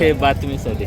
हे बातमीसाठी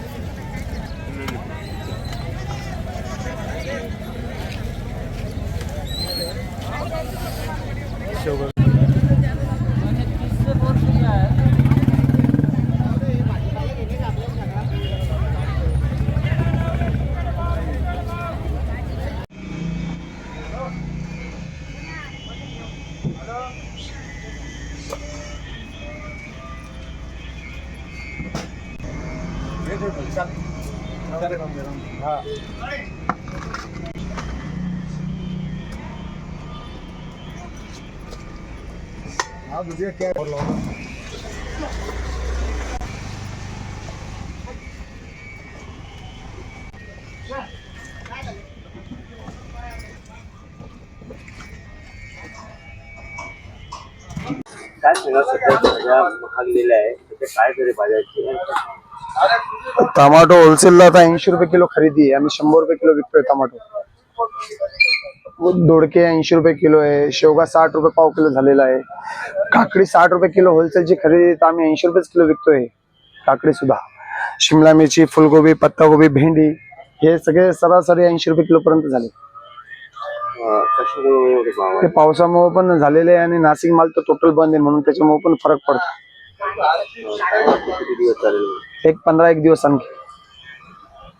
Ini tuh, Bencana, काय सांगा सध्या भाज्या महागलेल्या आहे त्याचे काय तरी भाज्याचे टमाटो होलसेलला आता ऐंशी रुपये किलो खरेदी आहे. आम्ही शंभर रुपये किलो विकतोय टमाटो. दोडके ऐंशी रुपये किलो आहे शेवगा साठ रुपये पाव किलो झालेला आहे. काकडी साठ रुपये किलो होलसेलची खरेदी तर आम्ही ऐंशी रुपयेच किलो विकतोय. काकडी सुद्धा. शिमला मिरची फुलगोबी पत्तागोबी भेंडी हे सगळे सरासरी ऐंशी रुपये किलो पर्यंत झाले. ते पावसामुळे पण झालेले आहे आणि नाशिक माल तर टोटल बंद आहे म्हणून त्याच्यामुळे पण फरक पडतो. एक पंधरा एक दिवस आणखी.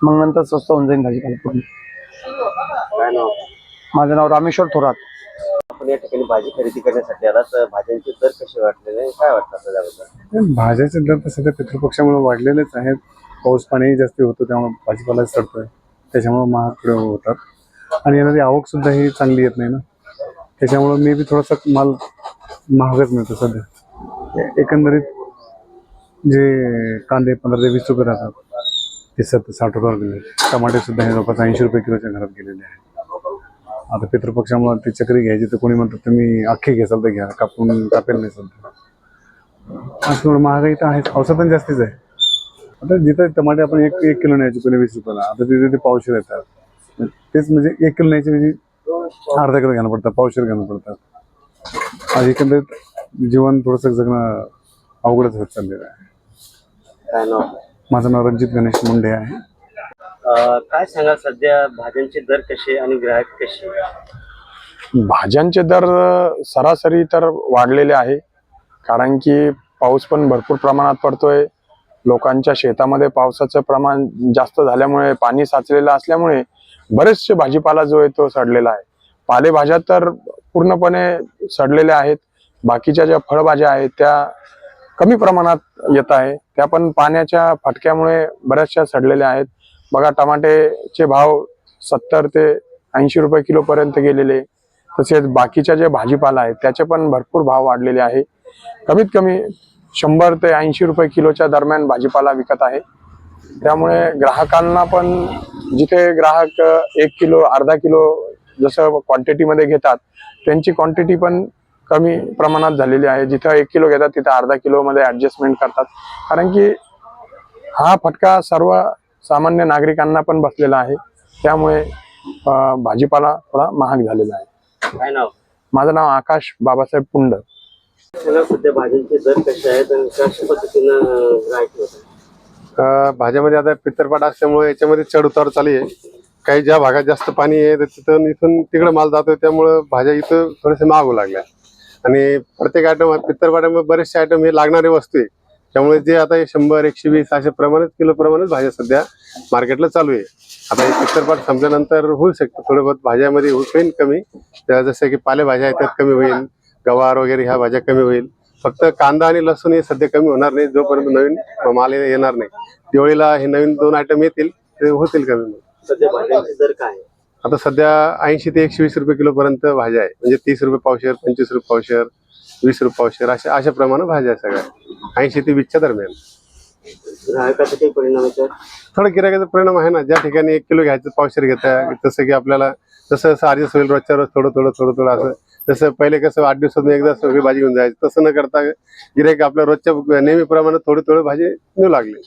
मग नंतर स्वस्त होऊन जाईल भाजीपाला पूर्ण काय नाव? माझं नाव रामेश्वर थोरात. आपण या ठिकाणी भाजी खरेदी करण्यासाठी आला तर भाज्यांचे दर कसे वाटलेले? काय वाटतं आपल्याला त्याबद्दल भाज्याचे दर तर सध्या पितृपक्षामुळे वाढलेलेच आहेत. पाऊस पाणीही जास्त होतं त्यामुळे भाजीपाला सडतोय. त्याच्यामुळे महाग होतात. आणि येणारी आवक सुद्धा ही चांगली येत नाही ना. त्याच्यामुळे मे बी थोडासा माल महागच मिळतो सध्या. एकंदरीत जे कांदे पंधरा ते वीस रुपये राहतात ते सत्तर साठ रुपयावर गेले टमाटे सुद्धा हे जवळपास ऐंशी रुपये किलोच्या घरात गेलेले आहेत. आता पितृपक्षामुळे ती चक्री घ्यायची तर कोणी म्हणतात तुम्ही अख्खी घ्याल तर घ्या कापून कापेल नाही असं थोडं महागाई तर आहेच पावसात पण जास्तीच आहे. आता जिथं टमाटे आपण एक एक किलो न्यायचे कोणी वीस रुपयाला आता तिथे ते पावशेर येतात. तेच म्हणजे एक किलो न्यायचे म्हणजे अर्धा किलो घ्यायला पडतात पावशेर घ्यायला पडतात. आज एकंदरीत जीवन थोडंसं जगणं अवघडच होत चाललेलं आहे. माझं नाव रणजित गणेश मुंडे आहे. काय सांगा सध्या भाज्यांचे दर कसे आणि ग्राहक कसे? भाज्यांचे दर सरासरी तर वाढलेले आहे कारण की पाऊस पण भरपूर प्रमाणात पडतोय. लोकांच्या शेतामध्ये पावसाचं प्रमाण जास्त झाल्यामुळे पाणी साचलेलं असल्यामुळे बरेचसे भाजीपाला जो आहे तो सडलेला आहे. पालेभाज्या तर पूर्णपणे सडलेल्या आहेत. बाकीच्या ज्या फळभाज्या आहेत त्या कमी प्रमाणात येत आहे. त्या पण पाण्याच्या फटक्यामुळे बऱ्याचशा सडलेल्या आहेत. बघा टमाटेचे भाव सत्तर ते ऐंशी रुपये किलोपर्यंत गेलेले. तसेच बाकीच्या जे भाजीपाला आहे त्याचे पण भरपूर भाव वाढलेले आहे. कमीत कमी शंभर ते ऐंशी रुपये किलोच्या दरम्यान भाजीपाला विकत आहे. त्यामुळे ग्राहकांना पण जिथे ग्राहक एक किलो अर्धा किलो जसं क्वांटिटीमध्ये घेतात त्यांची क्वांटिटी पण कमी प्रमाणात झालेली आहे. जिथं एक किलो घेतात तिथं अर्धा किलोमध्ये ॲडजस्टमेंट करतात. कारण की हा फटका सर्व सामान्य नागरिकांना पण बसलेला आहे. त्यामुळे भाजीपाला थोडा महाग झालेला आहे. काय नाव? माझं नाव आकाश बाबासाहेब पुंड. सध्या भाज्यांचे दर कसे आहेत आणि कशा पद्धतीनं ग्राहक होत? आहे अ, भाज्यामध्ये आता पित्तरपाट असल्यामुळे याच्यामध्ये चढ उतार चालू आहे. काही ज्या भागात जास्त पाणी आहे तिथून इथून तिकडे माल जातोय त्यामुळं भाज्या इथं थोडेसे महागू लागल्या. आणि प्रत्येक आयटम पित्तरपाट्यामध्ये बरेचसे आयटम हे लागणारे वस्तू आहे. त्यामुळे जे आता हे शंभर एकशे वीस अशा प्रमाणात किलो प्रमाणात भाज्या सध्या मार्केटला चालू आहे. आता हे पिक्चरपाट संपल्यानंतर होऊ शकतं. थोडं बहुत भाज्यामध्ये होईल कमी. त्या जसं की पालेभाज्या आहेत त्यात कमी होईल. गवार वगैरे ह्या भाज्या कमी होईल. फक्त कांदा आणि लसूण हे सध्या कमी होणार नाही. जोपर्यंत नवीन माल येणार नाही. दिवाळीला हे नवीन दोन आयटम येतील ते होतील कमी. आता सध्या ऐंशी ते एकशे वीस रुपये किलो पर्यंत भाज्या आहे. म्हणजे तीस रुपये पावशेर पंचवीस रुपये पावशेर वीस रुपये पावशेर अशा अशा प्रमाणे भाज्या सगळ्या. ऐंशी ते वीसच्या दरम्यान. परिणाम आहे थोडा गिरायकाचा परिणाम आहे ना. ज्या ठिकाणी एक किलो घ्यायचं पावशेर घेता जसं की आपल्याला जसं जसं ऍडजस्ट होईल रोजच्या रोज थोडं थोडं थोडं थोडं असं जसं पहिले कसं आठ दिवसातून एकदा सगळी भाजी घेऊन जायचं तसं न करता गिरायक आपल्या रोजच्या नेहमीप्रमाणे थोडी थोडी भाजी नेऊ लागली.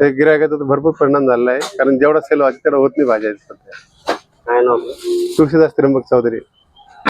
ते गिरायकाचा तर भरपूर परिणाम झालेला आहे. कारण जेवढा सेल व्हायचा तेवढा होत नाही भाज्या सध्या? तुळशीदास त्र्यंबक चौधरी.